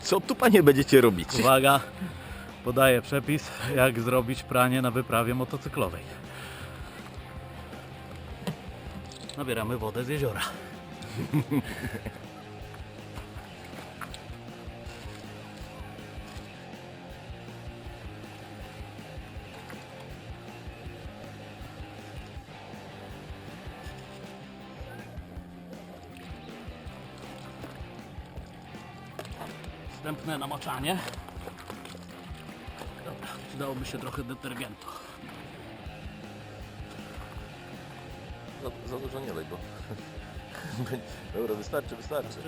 Co tu panie będziecie robić? Uwaga, podaję przepis, jak zrobić pranie na wyprawie motocyklowej. Nabieramy wodę z jeziora. Wstępne namoczanie. Dobra, przydałoby się trochę detergentu. Za, za dużo nie lej, bo... Dobra, wystarczy, wystarczy.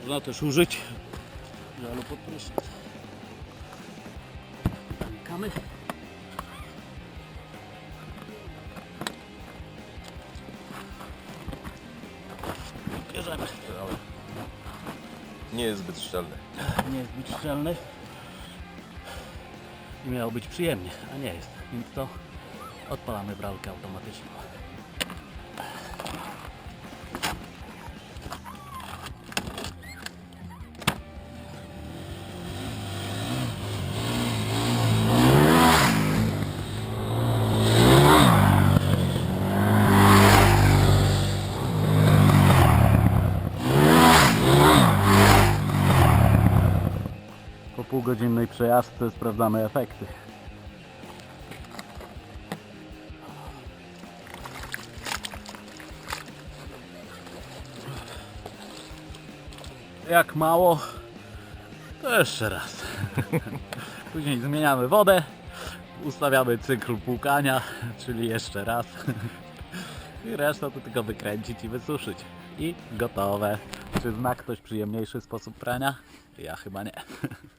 Można też użyć żelu pod prysznic. Zamykamy. Bierzemy. Ale nie jest zbyt szczelny. Nie jest być szczelny. I miało być przyjemnie, a nie jest. Więc to odpalamy bralkę automatyczną. Półgodzinnej przejażdżce sprawdzamy efekty. Jak mało, to jeszcze raz. Później zmieniamy wodę, ustawiamy cykl płukania, czyli jeszcze raz. I resztę to tylko wykręcić i wysuszyć. I gotowe. Czy zna ktoś przyjemniejszy sposób prania? Ja chyba nie.